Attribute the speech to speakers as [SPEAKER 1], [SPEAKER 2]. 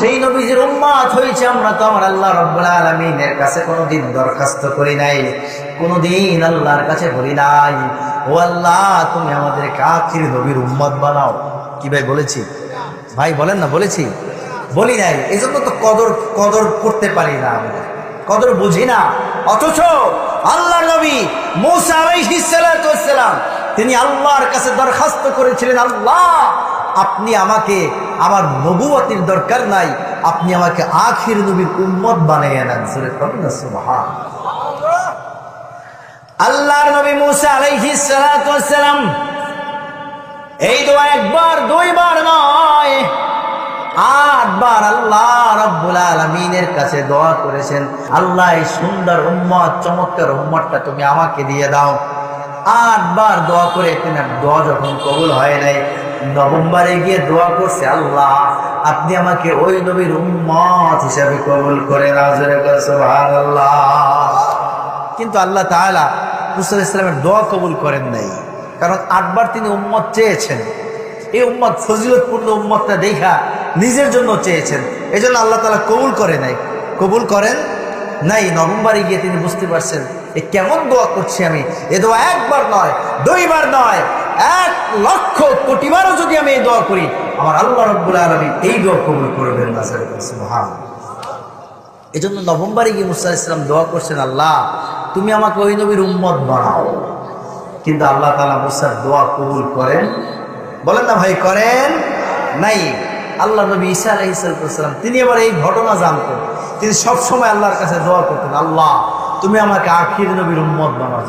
[SPEAKER 1] সেই নবীজির উম্মাত হয়েছে, আমরা তো আমার আল্লাহ রব্বুল আলমিনের কাছে কোনোদিন দরখাস্ত করি নাই, কোনোদিন আল্লাহর কাছে বলি নাই। ও আল্লাহ, তুমি আমাদের আখির নবীর উম্মত বানাও। কি ভাই বলেছি? ভাই বলেন না, বলেছি? বলি নাই এই জন্য তো কদর কদর করতে পারি না আমরা। কদর বুঝি না। অথচ আল্লাহ নবী মৌসা আলাইহিসসালাম তিনি আল্লাহর কাছে দরখাস্ত করেছিলেন, আল্লাহ আপনি আমাকে আমার নবুয়তির দরকার নাই, আপনি আমাকে আখির নবীর উম্মত বানিয়ে নেন সুরে আল্লাহর নবী মুসা আলাইহিস সালাম এই দোয়া একবার, দুইবার নয়, আটবার আল্লাহ রব্বুল আলমিনের কাছে দোয়া করেছেন, আল্লাহ এই সুন্দর উম্মত, চমৎকার উম্মতটা তুমি আমাকে দিয়ে দাও। আটবার দোয়া করে তিনি দোয়া যখন কবুল হয় নাই নভেম্বরে গিয়ে দোয়া করছে, আল্লাহ, আপনি আমাকে ওই নবীর উম্মত হিসাবে কবুল করে আল্লাহ কিন্তু আল্লাহ তাআলা মুসা ইসলামের দোয়া কবুল করেন নাই। কারণ আটবার তিনি উম্মত চেয়েছেন। এই উম্মত ফজিলতপূর্ণ উম্মতটা দেখা নিজের জন্য চেয়েছেন। এই জন্য আল্লাহ তালা কবুল করে নাই। কবুল করেন নাই, নভেম্বরে গিয়ে তিনি বুঝতে পারছেন, এ কেমন দোয়া করছি আমি? এ দোয়া একবার নয়, দুইবার নয় এক লক্ষ কোটিবারও যদি আমি এই দোয়া করি, আমার আল্লাহ রব্বুল আলমী এই দোয়া কবুল করবেন এই জন্য নভেম্বরে গিয়ে মুসা ইসলাম দোয়া করছেন, আল্লাহ, তুমি আমাকে ওই নবীর উম্মত বানাও। কিন্তু আল্লাহ তালা মুসার দোয়া কবুল করেন। বলেন না ভাই, করেন নাই। আল্লাহ নবী ঈসা আলহ ইসালাম তিনি আবার এই ঘটনা জানতেন। তিনি সবসময় আল্লাহর কাছে দোয়া করতেন, আল্লাহ, তুমি আমাকে আখির নবীর উম্মত বানাও